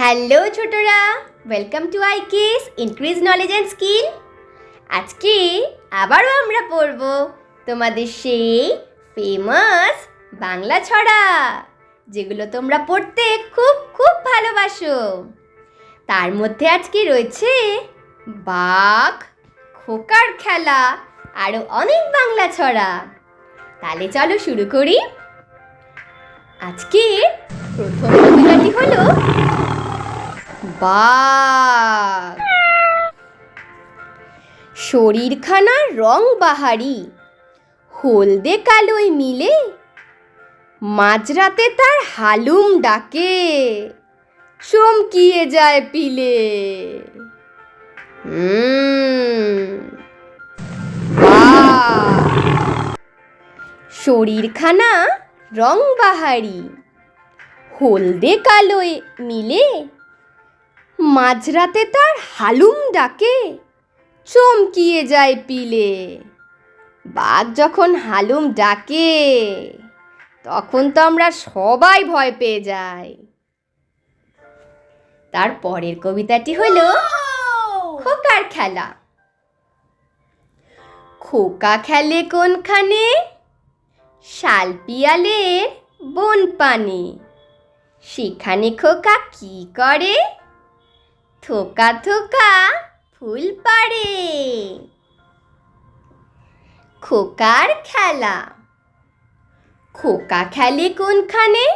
Hello ছোটরা welcome to I case increase knowledge and skill আজকে আবারও আমরা পড়ব তোমাদের সেই ফেমাস বাংলা ছড়া, যেগুলো তোমরা পড়তে খুব খুব ভালোবাসো। তার মধ্যে আজকে রয়েছে বাঘ, খোকার খেলা আরও অনেক বাংলা ছড়া। তাহলে চলো শুরু করি। আজকে প্রথম কবিতাটি হলো বাঘ শরীরখানা রং বাহারি, হলদে কালোয় মিলে, মাঝরাতে তার হালুম ডাকে, চমকিয়ে যায় পিলে। শরীরখানা রং বাহারি, হলদে কালোয় মিলে মাঝরাতে তার হালুম ডাকে, চমকিয়ে যায় পিলে। বাঘ যখন হালুম ডাকে, তখন তো আমরা সবাই ভয় পেয়ে যাই। তার পরের কবিতাটি হলো খোকার খেলা। খোকা খেলে কোনখানে? শালপিয়ালের বন পানে। সেখানে খোকা কি করে? থোকা থোকা ফুল পাড়ে। খোকার খেলা। খোকা খেলে কোনখানে?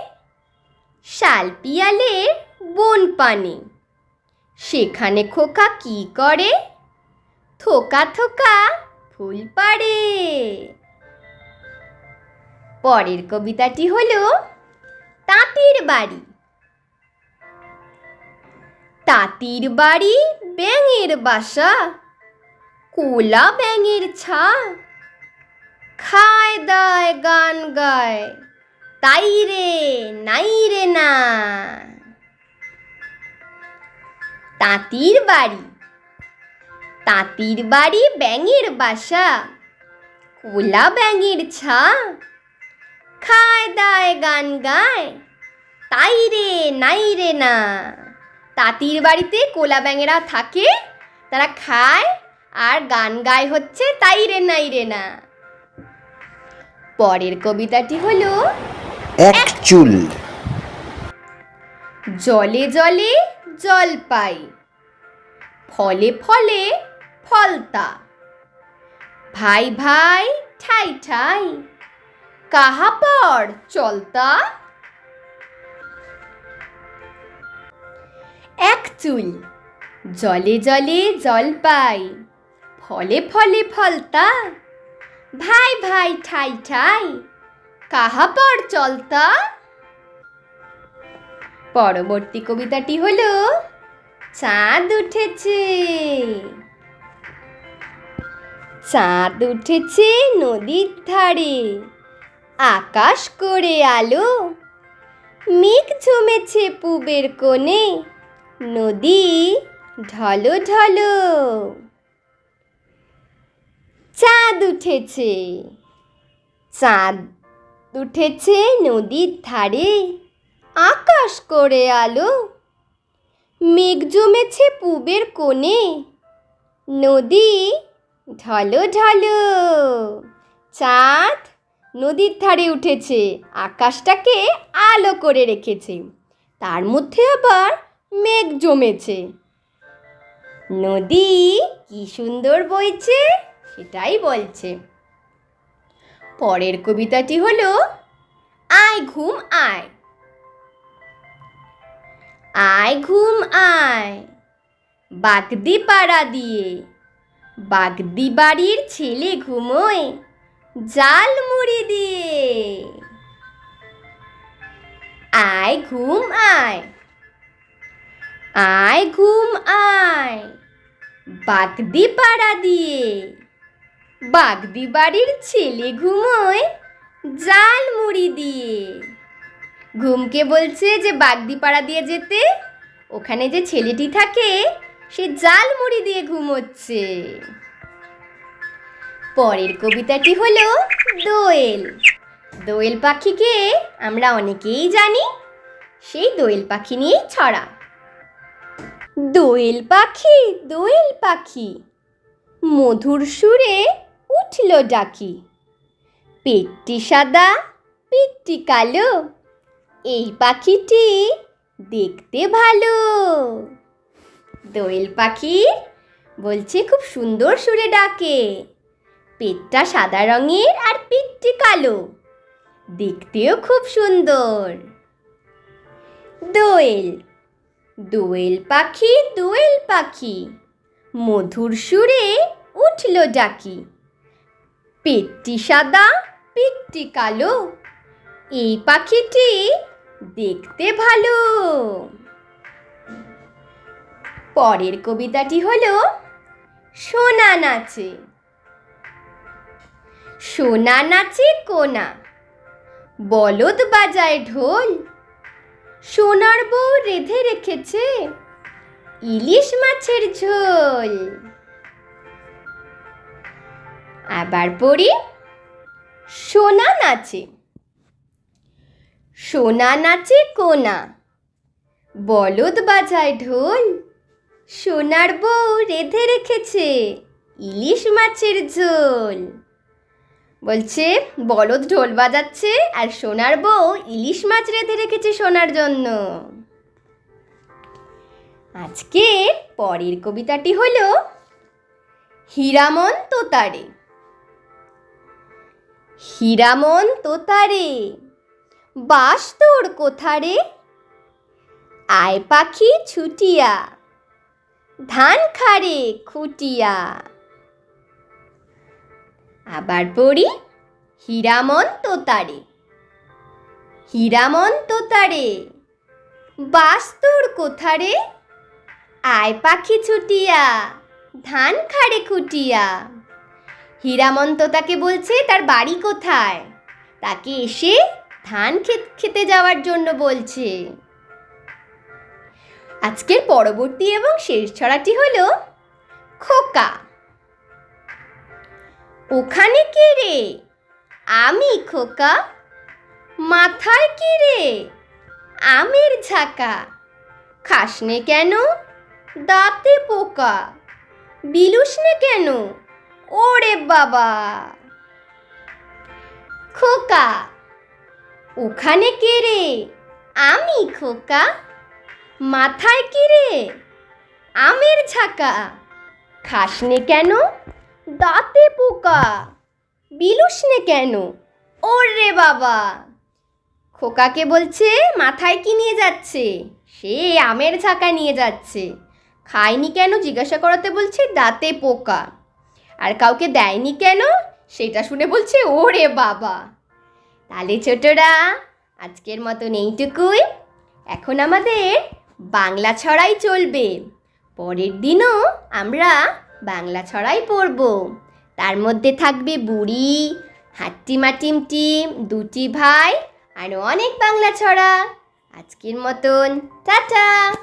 শালপিয়ালের বন পানে। সেখানে খোকা কি করে? থোকা থোকা ফুল পাড়ে। পরের কবিতাটি হলো, তাঁতির বাড়ি। তাঁতির বাড়ি ব্যাঙের বাসা, কোলা ব্যাঙের ছা। খায় দায় গান গায়, তাই রে, নাই রে না। তাঁতির বাড়ি তাঁতির বাড়ি ব্যাঙের বাসা, কোলা ব্যাঙের ছা। খায় দায় গান গায়, তাই রে, নাই রে না। তাঁতির বাড়িতে কোলা ব্যাঙেরা থাকে তারা খায় আর গান গায় হচ্ছে তাই রে নাই রে না। পরের কবিতাটি হলো এক চুল। জলে জলে জল পাই ফলে ফলে ফলতা ভাই ভাই ঠাই ঠাই কাহা পর চলতা এক চুল জলে জলে জল পাই, ফলে ফলে ফলতা ভাই ভাই ঠাই ঠাই, কাহা পর চলতা পরবর্তী কবিতাটি হলো, চাঁদ উঠেছে। চাঁদ উঠেছে নদীর ধারে, আকাশ করে আলো। মেঘ জমেছে পুবের কোণে নদী ঢলো ঢলো। চাঁদ উঠেছে। চাঁদ উঠেছে নদীর ধারে, আকাশ করে আলো। মেঘ জমেছে পুবের কোণে, নদী ঢলো ঢলো। চাঁদ নদীর ধারে উঠেছে, আকাশটাকে আলো করে রেখেছে। তার মধ্যে আবার মেঘ জমেছে। নদী কি সুন্দর বইছে, সেটাই বলছে। পরের কবিতাটি হলো, আয় ঘুম আয়। আয় ঘুম আয়, বাগদি পাড়া দিয়ে। বাগদি বাড়ির ছেলে ঘুমোয়, জাল মুড়ি দিয়ে। আয় ঘুম আয়। আয় ঘুম আয়। বাগদি পাড়া দিয়ে। বাগদি বাড়ির ছেলে ঘুমোয় জাল মুড়ি দিয়ে। ঘুমকে বলছে যে বাগদি পাড়া দিয়ে যেতে, ওখানে যে ছেলেটি থাকে, সে জাল মুড়ি দিয়ে ঘুমোচ্ছে। পরের কবিতাটি হলো দোয়েল। দোয়েল পাখিকে আমরা অনেকেই জানি, সেই দোয়েল পাখি নিয়েই ছড়া। দোয়েল পাখি দোয়েল পাখি। মধুর সুরে উঠল ডাকি। পেটটি সাদা পিঠটি কালো, এই পাখিটি দেখতে ভালো। দোয়েল পাখি বলছে, খুব সুন্দর সুরে ডাকে। পেটটা সাদা রঙের আর পিঠটি কালো। দেখতেও খুব সুন্দর। দোয়েল দোয়েল পাখি দোয়েল পাখি। মধুর সুরে উঠল ডাকি। পেটটি সাদা পিঠটি কালো। এই পাখিটি দেখতে ভালো। পরের কবিতাটি হলো সোনা নাচে। সোনা নাচে কোনা। বলদ বাজায় ঢোল সোনার বউ রেধে রেখেছে ইলিশ মাছের ঝোল। আবার পড়ি, সোনা নাচে। সোনা নাচে কোনা, বলদ বাজায় ঢোল। সোনার বউ রেধে রেখেছে ইলিশ মাছের ঝোল। বলছে, বলদ ঢোল বাজাচ্ছে আর সোনার বউ ইলিশ মাছ রেঁধে রেখেছে সোনার জন্য। আজকে পরের কবিতাটি হলো হীরামন তোতারে হীরামন তোতারে বাস তোর কোথারে আয় পাখি ছুটিয়া, ধান খারে খুটিয়া। আবার পড়ি হীরামন তোতারে হীরামন তোতারে বাস তোর কোথারে আয় পাখি ছুটিয়া, ধান খাড়ে খুটিয়া। হীরামন্ত তোতাকে বলছে, তার বাড়ি কোথায়? তাকে এসে ধান খেত, খেতে যাওয়ার জন্য বলছে। আজকের পরবর্তী এবং শেষ ছড়াটি হলো খোকা। ওখানে কে রে? আমি খোকা। মাথায় কি রে? আমের ঝাঁকা। খাসনে কেন? দাঁতে পোকা। বিলুসনে কেন? ওরে বাবা। খোকা, ওখানে কে রে? আমি খোকা। মাথায় কে রে? আমের ঝাঁকা। খাসনে কেন? দাঁতে পোকা। বিলুস নে কেন? ওরে বাবা। খোকাকে বলছে, মাথায় কি নিয়ে যাচ্ছে? সে আমের ঝাঁকা নিয়ে যাচ্ছে। খায়নি কেন? জিজ্ঞাসা করাতে বলছে, দাঁতে পোকা। আর কাউকে দেয়নি কেন? সেটা শুনে বলছে, ওরে বাবা। তাহলে ছোটরা, আজকের মতন এইটুকুই। এখন আমাদের বাংলা ছড়াই চলবে। পরের দিনও আমরা বাংলা ছড়াই পড়ব। তার মধ্যে থাকবে বুড়ি, হাট্টিমা টিমটিম, দুটি ভাই, আর অনেক বাংলা ছড়া। আজকের মতন, টাটা!